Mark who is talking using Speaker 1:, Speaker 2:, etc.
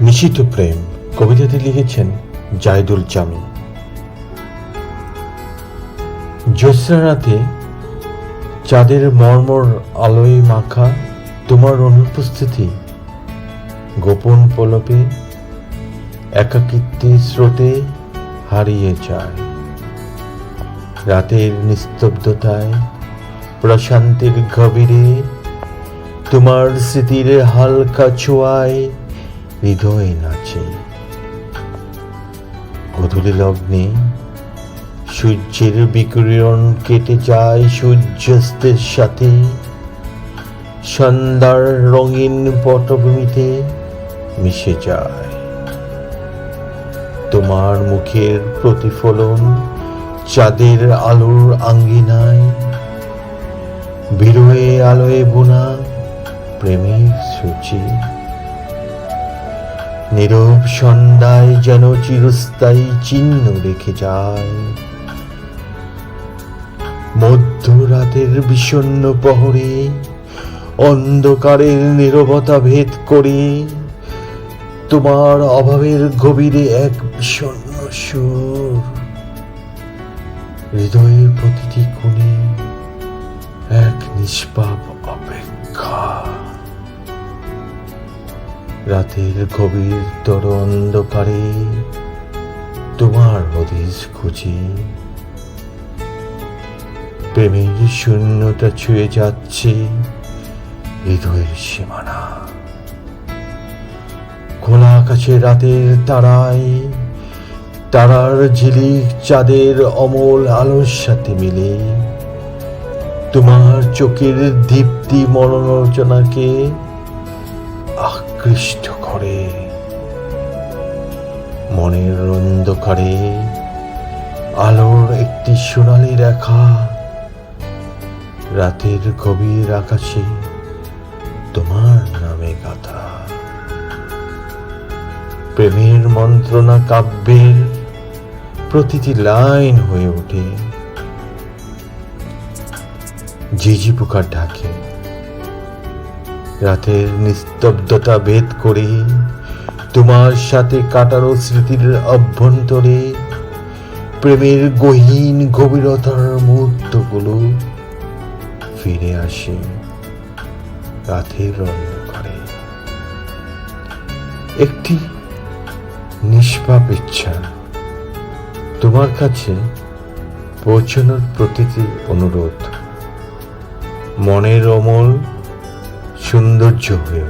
Speaker 1: নিশ্চিত প্রেম কবিতাটি লিখেছেন জায়দুল জামি জ্যোৎস্না রাতে চাঁদের মর্মর আলোয় মাখা তোমার অনুপস্থিতি, গোপন পলপে একাকিত্বে স্রোতে হারিয়ে যায়। রাতের নিস্তব্ধতায়, প্রশান্তির গভীরে তোমার স্মৃতির হালকা ছোঁয়ায় হৃদয় নাচে। গধূলি লগ্নে সূর্যের বিকিরণ কেটে যায় সূর্যাস্তের সাথে। সন্ধ্যার রঙিন পটভূমিতে মিশে যায়। তোমার মুখের প্রতিফলন চাঁদের আলোর আঙ্গিনায়। বিরয়ে আলোয় বোনা প্রেমের সূচি। নীরব সন্ধ্যায় যেন চিরস্থায়ী চিহ্ন রেখে যায়। মধ্যরাতের বিষণ্ণ পহরে অন্ধকারের নীরবতা ভেদ করে, তোমার অভাবের গভীরে এক বিষণ্ণ সুর। হৃদয়ের প্রতিটি কোণে এক নিষ্পাপ রাতের গভীর তর অন্ধকারে তোমার হদিস খুঁজি। প্রেমের শূন্যতা ছুঁয়ে যাচ্ছে হৃদয়ের সীমানা। খোলা আকাশে রাতের তারায়, তারার ঝিলিক চাঁদের অমল আলোর সাথে মিলে। তোমার চোখের দীপ্তি মনোরচনাকে আকৃষ্ট করে। মনের অন্ধকারে আলোর একটি সোনালি রেখা রাতের গভীর আকাশে তোমার নামে গাথা। প্রেমের মন্ত্রণা কাব্যের প্রতিটি লাইন হয়ে ওঠে। ঝিঝি পোকার ঢাকে রাতের নিস্তব্ধতা ভেদ করে তোমার সাথে কাটারো স্মৃতির অভ্যন্তরে প্রেমের গহীন গভীরতার মুহূর্তগুলো ফিরে আসে রাতের অন্ধকারে। একটি নিষ্পাপ ইচ্ছা তোমার কাছে পৌঁছানোর প্রতিটি অনুরোধ। মনের অমল সৌন্দর্য হয়ে